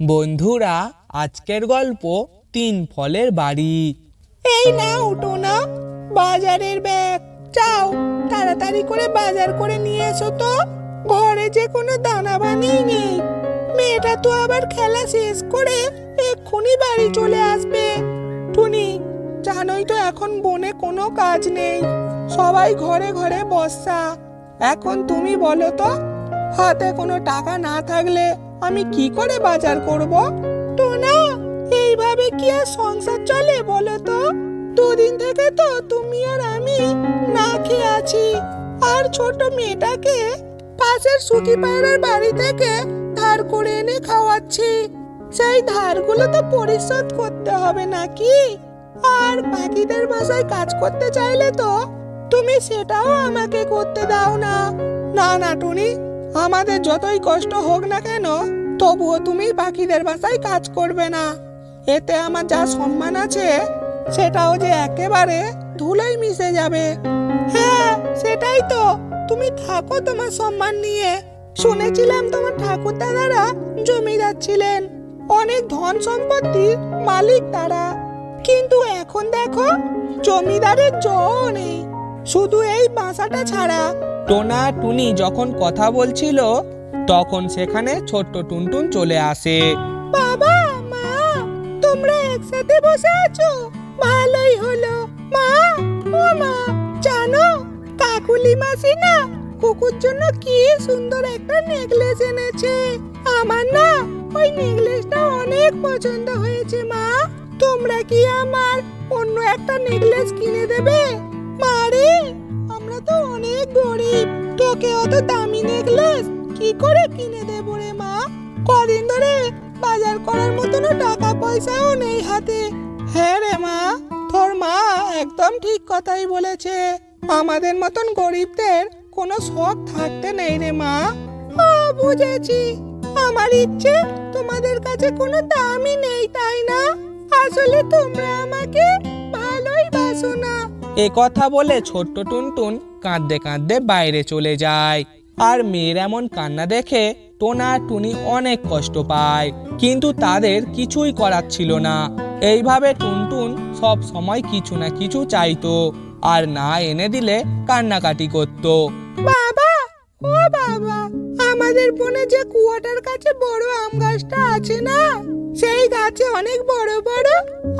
বন্ধুরা, আজকের গল্প তিন ফলের বাড়ি। এই না উঠো না বাজারের ব্যাগ। যাও, তাড়াতাড়ি করে বাজার করে নিয়ে এসো তো। ঘরে যে কোনো দানা বানিয়ে নেই। মেয়েটা তো আবার খেলা শেষ করে এক্ষুনি বাড়ি চলে আসবে। টুনি, জানোই তো এখন বনে কোনো কাজ নেই। সবাই ঘরে ঘরে বসা। এখন তুমি বলো তো, হাতে কোনো টাকা না থাকলে আমি কি করে বাজার করব? টোনা, এইভাবে কি আর সংসার চলে বলো তো? দুদিন থেকে তো তুমি আর আমি না খেয়ে আছি। আর ছোট মেয়েটাকে পাশের সুখী পায়রার বাড়ি থেকে ধার করে এনে খাওয়াচ্ছি। সেই ধারগুলো তো পরিশোধ করতে হবে নাকি? আর বাকিদের বাসায় কাজ করতে চাইলে তো তুমি সেটাও আমাকে করতে দাও না। না না, টুনি, আমাদের যতই কষ্ট হোক না কেন তবুও তুমি পাখিদের বাসায় কাজ করবে না। এতে আমার যা সম্মান আছে, সেটাও যে একেবারে ধুলোয় মিশে যাবে। হ্যাঁ সেটাই তো। তুমি থাকো তোমার সম্মান নিয়ে। শুনেছিলাম তোমার ঠাকুর দাদারা জমিদার ছিলেন। অনেক ধন সম্পত্তির মালিক তারা। কিন্তু এখন দেখো, জমিদারের জও নেই। শুধু এই বাসাটা ছাড়া। টোনা টুনি যখন কথা বলছিল তখন সেখানে ছোট্ট টুনটুন চলে আসে। বাবা, মা, তোমরা একসাথে বসে আছো? ভালোই হলো। মা, ও মা, জানো, কাকুলি মাসি না কুকুর জন্য কি সুন্দর একটা নেকলেস এনেছে। আমার না ওই নেকলেসটা অনেক পছন্দ হয়েছে, মা। তোমরা কি আমার অন্য একটা নেকলেস কিনে দেবে? মারে আমরা তো অনেক গরিব, তোকে অত দামি নেকলেস কি করে কিনে দেবো রে মা? কদিন ধরে বাজার করার মতনও টাকা পয়সাও নেই হাতে। হ্যাঁ রে মা, তোর মা একদম ঠিক কথাই বলেছে। আমাদের মতন গরিবদের কোনো শখ থাকতে নেই রে মা। ও, বুঝেছি। আমার ইচ্ছে তোমাদের কাছে কোনো দামই নেই, তাই না? আসলে তোমরা আমাকে ভালোই বাসো না। এ কথা বলে ছোট্ট টুনটুন কাঁদতে কাঁদতে বাইরে চলে যায়। আর মেয়ের এমন কান্না দেখে টোনা টুনি অনেক কষ্ট পায়, কিন্তু তাদের কিছুই করার ছিল না। এইভাবে টুনটুন সব সময় কিছু না কিছু চাইতো আর না এনে দিলে কান্নাকাটি করতো। বাবা, ও বাবা, আমাদের বনে যে কুয়াটার কাছে বড় আম গাছটা আছে না, সেই গাছে অনেক বড় বড়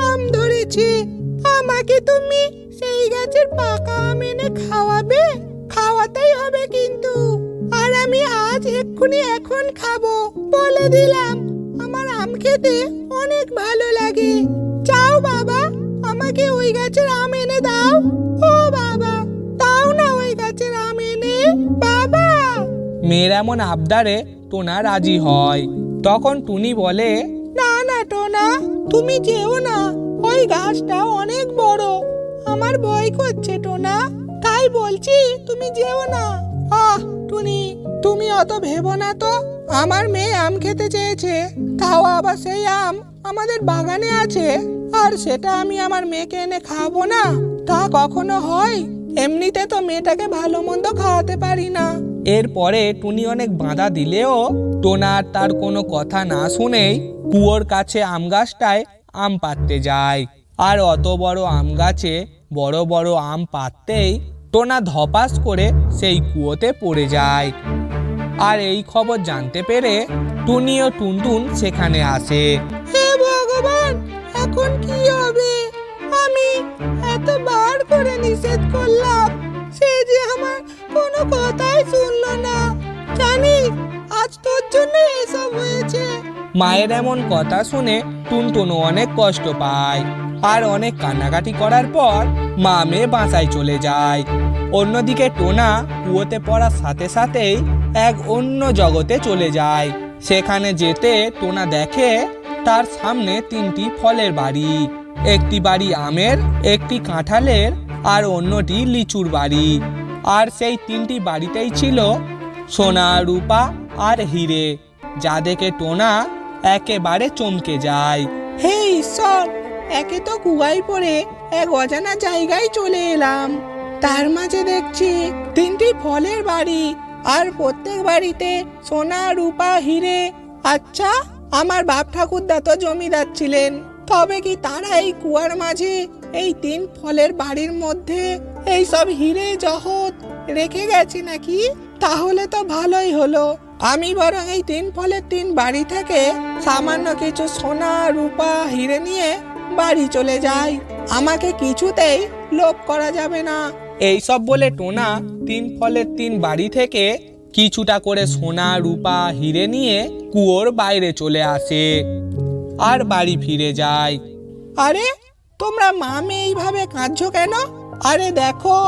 আম ধরেছে। আমাকে তুমি সেই গাছের পাকা আম এনে খাওয়াবে? খাওয়াতেই হবে কিন্তু। আর আমি আজ এক্ষুনি এখন খাব বলে দিলাম। আমার আম খেতে অনেক ভালো লাগে। চাও বাবা আমাকে ওই গাছের আম এনে দাও। ও বাবা দাও না ওই গাছের আম এনে। বাবা! মেয়ের এমন আবদারে টোনা রাজি হয়। তখন টুনি বলে না না টোনা তুমি যেও না। ওই গাছটা অনেক বড়। আমার ভয় করছে টোনা। তাই বলছি তুমি যেও না। আহ! টুনি, তুমি অত ভেবো না তো? আমার মেয়ে আম খেতে চেয়েছে, তাও আবার সেই আম আমাদের বাগানে আছে। আর সেটা আমি আমার মেয়েকে এনে খাব না? তা কখনো হয়? এমনিতে তো মেয়েটাকে ভালো মন্দ খাওয়াতে পারি না। এরপরে টুনি অনেক বাঁধা দিলেও টোনা আর তার কোনো কথা না শুনেই কুয়োর কাছে আম গাছটায় আম পাততে যায়। আর অত বড় আম গাছে বড় বড় আম পাততেই টোনা ধপাস করে সেই কুয়োতে পড়ে যায়। আর এই খবর জানতে পেরে টুনি ও টুনটুন সেখানে আসে। হে ভগবান এখন কি হবে? আমি এতবার করে নিষেধ করলাম সে যে আমার কোনো কথাই শুনলো না। জানিস আজ তোর জন্য এসব হয়েছে। মায়ের এমন কথা শুনে টুনটুনও অনেক কষ্ট পায়। আর অনেক কান্নাকাটি করার পর মা মেয়ে বাসায় চলে যায়। অন্যদিকে টোনা কুয়োতে পড়ার সাথে সাথেই এক অন্য জগতে চলে যায়। সেখানে যেতে টোনা দেখে তার সামনে তিনটি ফলের বাড়ি, একটি বাড়ি আমের, একটি কাঁঠালের আর অন্যটি লিচুর বাড়ি। আর সেই তিনটি বাড়িতেই ছিল সোনা, রূপা আর হিরে, যা দেখে টোনা একেবারে চমকে যায়। হে ঈশ্বর! একে তো কুয়ায় পড়ে এক অজানা জায়গায় চলে এলাম। তার মাঝে দেখছি তিনটি ফলের বাড়ি আর প্রত্যেক বাড়িতে সোনা, রূপা, হিরে। আচ্ছা আমার বাপ ঠাকুরদা তো জমিদার ছিলেন। তবে কি তারা এই কুয়ার মাঝে এই তিন ফলের বাড়ির মধ্যে এই সব হিরে জহত রেখে গেছে নাকি? তাহলে তো ভালোই হলো। আমি বরং এই তিন ফলের তিন বাড়ি থেকে সামান্য কিছু সোনা, রূপা, হিরে নিয়ে বাড়ি চলে যাই। আমাকে কিছুতেই লোভ করা যাবে না। এই সব বলে টোনা তিন ফলের তিন বাড়ি থেকে কিছুটা করে সোনা রূপা হিরে নিয়ে কুয়োর বাইরে চলে আসে আর বাড়ি ফিরে যায়। আরে তোমরা মামে এইভাবে কাঁদছো কেন? আরে দেখো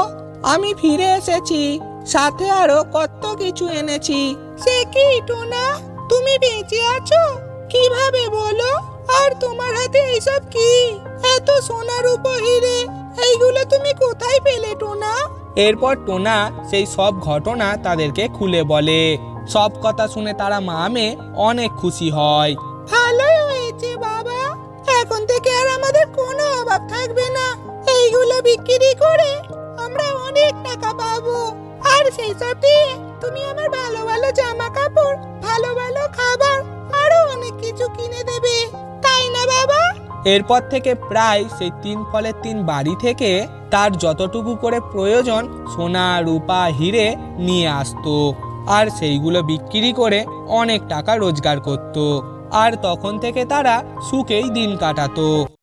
আমি ফিরে এসেছি সাথে আরও কত কিছু এনেছি। সে কি টোনা? তুমি বেঁচে আছো? কীভাবে বলো? আর তোমার হাতে এইসব কি? এত সোনার উপহিরে এইগুলো তুমি কোথায় পেলে টোনা? এরপর টোনা সেই সব ঘটনা তাদেরকে খুলে বলে। সব কথা শুনে তারা মামে অনেক খুশি হয়। ভালোই হয়েছে বাবা। এখন থেকে আর আমাদের কোনো অভাব থাকবে না। এইগুলো বিক্রি করে আমরা অনেক টাকা পাবো। আর সেই সব দিয়ে তুমি আমার ভালো ভালো জামা কাপড় ভালো ভালো খাবার আরও অনেক কিছু কিনে দেবে। এরপর থেকে প্রায় সেই তিন ফলের তিন বাড়ি থেকে তার যতটুকু করে প্রয়োজন সোনা, রূপা, হিরে নিয়ে আসতো আর সেইগুলো বিক্রি করে অনেক টাকা রোজগার করত। আর তখন থেকে তারা সুখেই দিন কাটাতো।